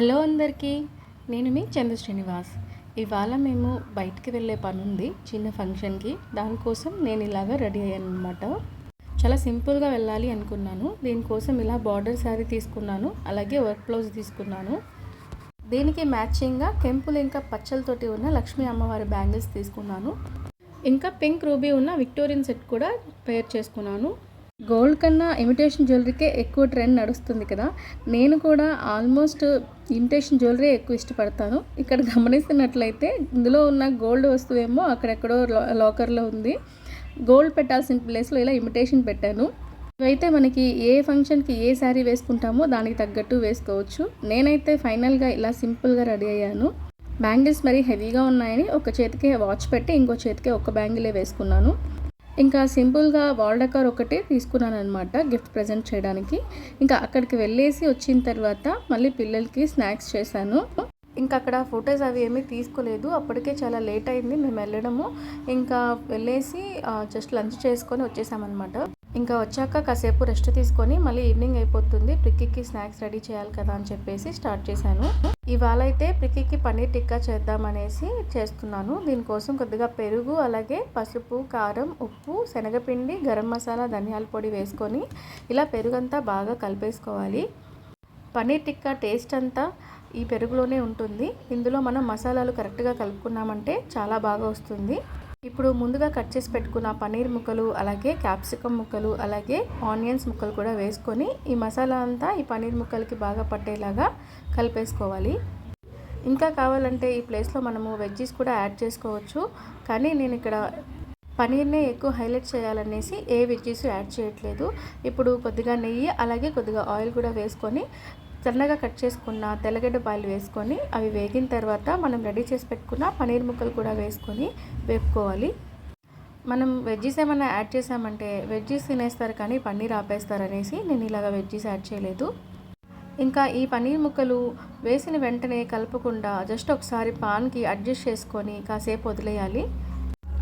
Hello అందరికీ నేను మీ చంద్ర శ్రీనివాస్. ఇవాళ మేము బయటికి వెళ్ళే పని ఉంది చిన్న ఫంక్షన్కి. దానికోసం నేను ఇలాగ రెడీ అయ్యాను అనమాట చాలా సింపుల్గా వెళ్ళాలి అనుకున్నాను. దీనికోసం ఇలా బార్డర్ శారీ తీసుకున్నాను అలాగే వర్క్ బ్లౌజ్ తీసుకున్నాను. దీనికి మ్యాచింగ్గా కెంపులు ఇంకా పచ్చలతోటి ఉన్న లక్ష్మీ అమ్మవారి బ్యాంగిల్స్ తీసుకున్నాను. ఇంకా పింక్ రూబీ ఉన్న విక్టోరియన్ సెట్ కూడా పేర్ చేసుకున్నాను. గోల్డ్ కన్నా ఇమిటేషన్ జ్యువెలరీకే ఎక్కువ ట్రెండ్ నడుస్తుంది కదా. నేను కూడా ఆల్మోస్ట్ ఇమిటేషన్ జ్యువెలరీ ఎక్కువ ఇష్టపడతాను. ఇక్కడ గమనిస్తున్నట్లయితే ఇందులో ఉన్న గోల్డ్ వస్తువు ఏమో అక్కడెక్కడో లాకర్లో ఉంది. గోల్డ్ పెట్టాల్సిన ప్లేస్లో ఇలా ఇమిటేషన్ పెట్టాను. ఇవైతే మనకి ఏ ఫంక్షన్కి ఏ శారీ వేసుకుంటామో దానికి తగ్గట్టు వేసుకోవచ్చు. నేనైతే ఫైనల్గా ఇలా సింపుల్గా రెడీ అయ్యాను. బ్యాంగిల్స్ మరీ హెవీగా ఉన్నాయని ఒక చేతికే వాచ్ పెట్టి ఇంకో చేతికే ఒక బ్యాంగిలే వేసుకున్నాను. ఇంకా సింపుల్గా వాల్ డెకార్ ఒకటే తీసుకున్నాను అనమాట గిఫ్ట్ ప్రజెంట్ చేయడానికి. ఇంకా అక్కడికి వెళ్ళేసి వచ్చిన తర్వాత మళ్ళీ పిల్లలకి స్నాక్స్ చేశాను. ఇంకా అక్కడ ఫొటోస్ అవి ఏమీ తీసుకోలేదు. అప్పటికే చాలా లేట్ అయింది. మేము వెళ్ళడము. ఇంకా వెళ్ళేసి జస్ట్ లంచ్ చేసుకొని వచ్చేసామన్నమాట. ఇంకా వచ్చాక కాసేపు రెస్ట్ తీసుకొని మళ్ళీ ఈవినింగ్ అయిపోతుంది. ప్రిక్కికి స్నాక్స్ రెడీ చేయాలి కదా అని చెప్పేసి స్టార్ట్ చేశాను. ఇవాళ అయితే ప్రిక్కికి పన్నీర్ టిక్కా చేద్దామనేసి చేస్తున్నాను. దీనికోసం కొద్దిగా పెరుగు అలాగే పసుపు కారం ఉప్పు శనగపిండి గరం మసాలా ధనియాల పొడి వేసుకొని ఇలా పెరుగంతా బాగా కలిపేసుకోవాలి. పన్నీర్ టిక్కా టేస్ట్ అంతా ఈ పెరుగులోనే ఉంటుంది. ఇందులో మనం మసాలాలు కరెక్ట్గా కలుపుకున్నామంటే చాలా బాగా వస్తుంది. ఇప్పుడు ముందుగా కట్ చేసి పెట్టుకున్న పన్నీర్ ముక్కలు అలాగే క్యాప్సికమ్ ముక్కలు అలాగే ఆనియన్స్ ముక్కలు కూడా వేసుకొని ఈ మసాలా అంతా ఈ పన్నీర్ ముక్కలకి బాగా పట్టేలాగా కలిపేసుకోవాలి. ఇంకా కావాలంటే ఈ ప్లేస్లో మనము వెజ్జీస్ కూడా యాడ్ చేసుకోవచ్చు. కానీ నేను ఇక్కడ పనీర్నే ఎక్కువ హైలైట్ చేయాలనేసి ఏ వెజ్జీస్ యాడ్ చేయట్లేదు. ఇప్పుడు కొద్దిగా నెయ్యి అలాగే కొద్దిగా ఆయిల్ కూడా వేసుకొని సన్నగా కట్ చేసుకున్న తెల్లగడ్డ పాయలు వేసుకొని అవి వేగిన తర్వాత మనం రెడీ చేసి పెట్టుకున్న పనీర్ ముక్కలు కూడా వేసుకొని వేపుకోవాలి. మనం వెజ్జీస్ ఏమైనా యాడ్ చేసామంటే వెజ్జీస్ తినేస్తారు కానీ పన్నీర్ ఆపేస్తారు అనేసి నేను ఇలాగ వెజ్జీస్ యాడ్ చేయలేదు. ఇంకా ఈ పన్నీర్ ముక్కలు వేసిన వెంటనే కలపకుండా జస్ట్ ఒకసారి పాన్కి అడ్జస్ట్ చేసుకొని కాసేపు వదిలేయాలి.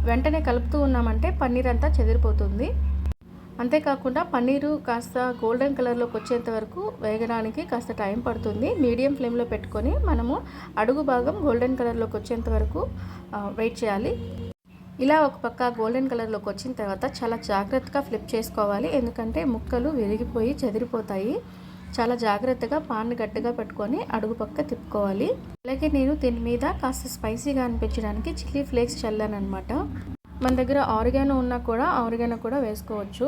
వెంటనే కలుపుతూ ఉన్నామంటే పన్నీర్ అంతా చెదిరిపోతుంది. అంతేకాకుండా పన్నీరు కాస్త గోల్డెన్ కలర్లోకి వచ్చేంత వరకు వేగడానికి కాస్త టైం పడుతుంది. మీడియం ఫ్లేమ్లో పెట్టుకొని మనము అడుగు భాగం గోల్డెన్ కలర్లోకి వచ్చేంత వరకు వెయిట్ చేయాలి. ఇలా ఒక పక్క గోల్డెన్ కలర్లోకి వచ్చిన తర్వాత చాలా జాగ్రత్తగా ఫ్లిప్ చేసుకోవాలి. ఎందుకంటే ముక్కలు విరిగిపోయి చెదిరిపోతాయి. చాలా జాగ్రత్తగా పాన్ గట్టిగా పెట్టుకొని అడుగు పక్క తిప్పుకోవాలి. అలాగే నేను దీని మీద కాస్త స్పైసీగా అనిపించడానికి చిల్లీ ఫ్లేక్స్ చల్లాను అనమాట మన దగ్గర ఆరిగానో ఉన్నా కూడా ఆరిగానో కూడా వేసుకోవచ్చు.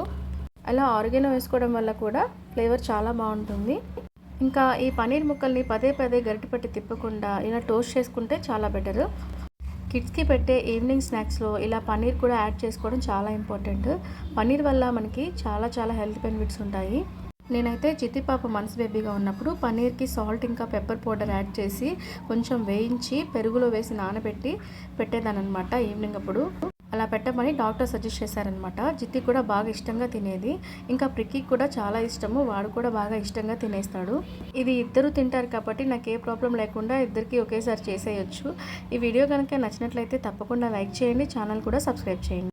అలా ఆరిగానో వేసుకోవడం వల్ల కూడా ఫ్లేవర్ చాలా బాగుంటుంది. ఇంకా ఈ పనీర్ ముక్కల్ని పదే పదే గరిటెపట్టి తిప్పకుండా ఇలా టోస్ట్ చేసుకుంటే చాలా బెటర్. కిడ్స్కి పెట్టే ఈవినింగ్ స్నాక్స్లో ఇలా పన్నీర్ కూడా యాడ్ చేసుకోవడం చాలా ఇంపార్టెంట్. పన్నీర్ వల్ల మనకి చాలా చాలా హెల్త్ బెనిఫిట్స్ ఉంటాయి. నేనైతే చిత్తిపాప మనసు బేబీగా ఉన్నప్పుడు పన్నీర్కి సాల్ట్ ఇంకా పెప్పర్ పౌడర్ యాడ్ చేసి కొంచెం వేయించి పెరుగులో వేసి నానబెట్టి పెట్టేదానమాట ఈవినింగ్ అప్పుడు. అలా పెట్టమని డాక్టర్ సజెస్ట్ చేశారనమాట జిత్తి కూడా బాగా ఇష్టంగా తినేది. ఇంకా ప్రిక్కి కూడా చాలా ఇష్టము. వాడు కూడా బాగా ఇష్టంగా తినేస్తాడు. ఇది ఇద్దరు తింటారు కాబట్టి నాకు ఏ ప్రాబ్లం లేకుండా ఇద్దరికి ఒకేసారి చేసేయచ్చు. ఈ వీడియో కనుక నచ్చినట్లయితే తప్పకుండా లైక్ చేయండి. ఛానల్ కూడా సబ్స్క్రైబ్ చేయండి.